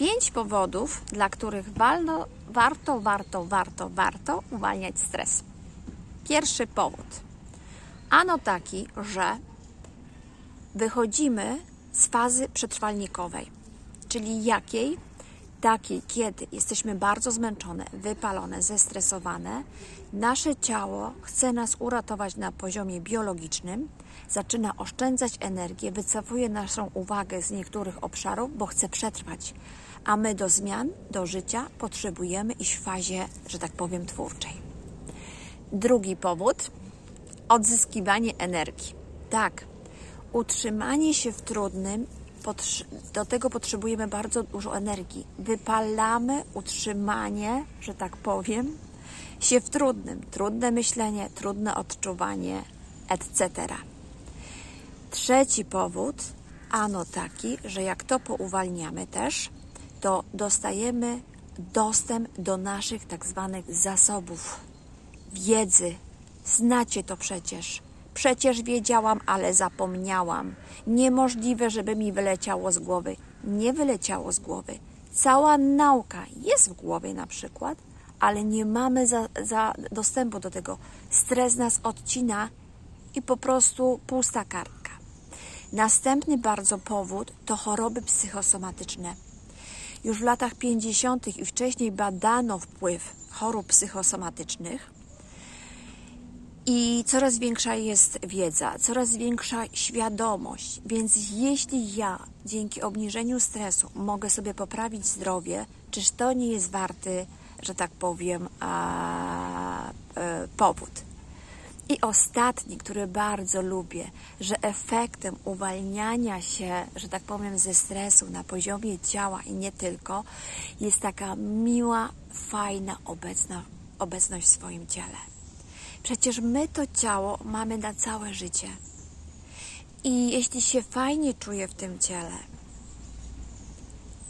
Pięć powodów, dla których walno, warto, warto, warto, warto uwalniać stres. Pierwszy powód. Ano taki, że wychodzimy z fazy przetrwalnikowej, czyli jakiej? Takiej, kiedy jesteśmy bardzo zmęczone, wypalone, zestresowane, nasze ciało chce nas uratować na poziomie biologicznym, zaczyna oszczędzać energię, wycofuje naszą uwagę z niektórych obszarów, bo chce przetrwać, a my do zmian, do życia potrzebujemy iść w fazie, że tak powiem, twórczej. Drugi powód odzyskiwanie energii. Tak, utrzymanie się w trudnym, do tego potrzebujemy bardzo dużo energii. Wypalamy utrzymanie, że tak powiem, się w trudnym. Trudne myślenie, trudne odczuwanie, etc. Trzeci powód, ano taki, że jak to pouwalniamy też, to dostajemy dostęp do naszych tak zwanych zasobów wiedzy. Znacie to przecież. Przecież wiedziałam, ale zapomniałam. Niemożliwe, żeby mi wyleciało z głowy. Nie wyleciało z głowy. Cała nauka jest w głowie na przykład, ale nie mamy za, za dostępu do tego. Stres nas odcina i po prostu pusta kartka. Następny bardzo powód to choroby psychosomatyczne. Już w latach 50. i wcześniej badano wpływ chorób psychosomatycznych i coraz większa jest wiedza, coraz większa świadomość. Więc jeśli ja dzięki obniżeniu stresu mogę sobie poprawić zdrowie, czyż to nie jest warty, że tak powiem, a, e, powód? I ostatni, który bardzo lubię, że efektem uwalniania się, że tak powiem, ze stresu na poziomie ciała i nie tylko, jest taka miła, fajna obecna, obecność w swoim ciele. Przecież my to ciało mamy na całe życie. I jeśli się fajnie czuję w tym ciele,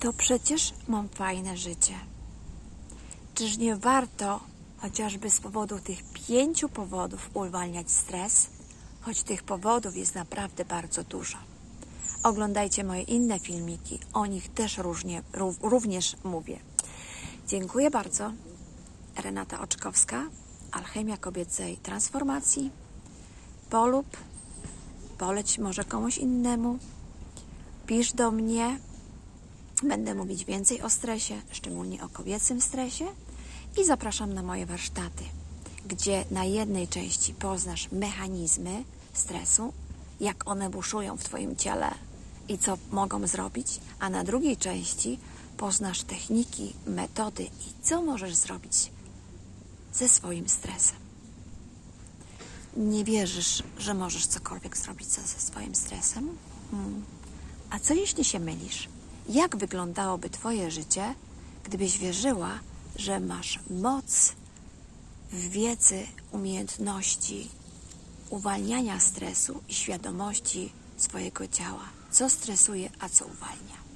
to przecież mam fajne życie. Czyż nie warto chociażby z powodu tych pięciu powodów uwalniać stres, choć tych powodów jest naprawdę bardzo dużo. Oglądajcie moje inne filmiki, o nich też różnie, rów, również mówię. Dziękuję bardzo. Renata Oczkowska, Alchemia Kobiecej Transformacji. Polub, poleć może komuś innemu. Pisz do mnie. Będę mówić więcej o stresie, szczególnie o kobiecym stresie. I zapraszam na moje warsztaty, gdzie na jednej części poznasz mechanizmy stresu, jak one buszują w Twoim ciele i co mogą zrobić, a na drugiej części poznasz techniki, metody i co możesz zrobić ze swoim stresem. Nie wierzysz, że możesz cokolwiek zrobić ze, swoim stresem? Hmm. A co jeśli się mylisz? Jak wyglądałoby Twoje życie, gdybyś wierzyła, że masz moc w wiedzy, umiejętności uwalniania stresu i świadomości swojego ciała? Co stresuje, a co uwalnia?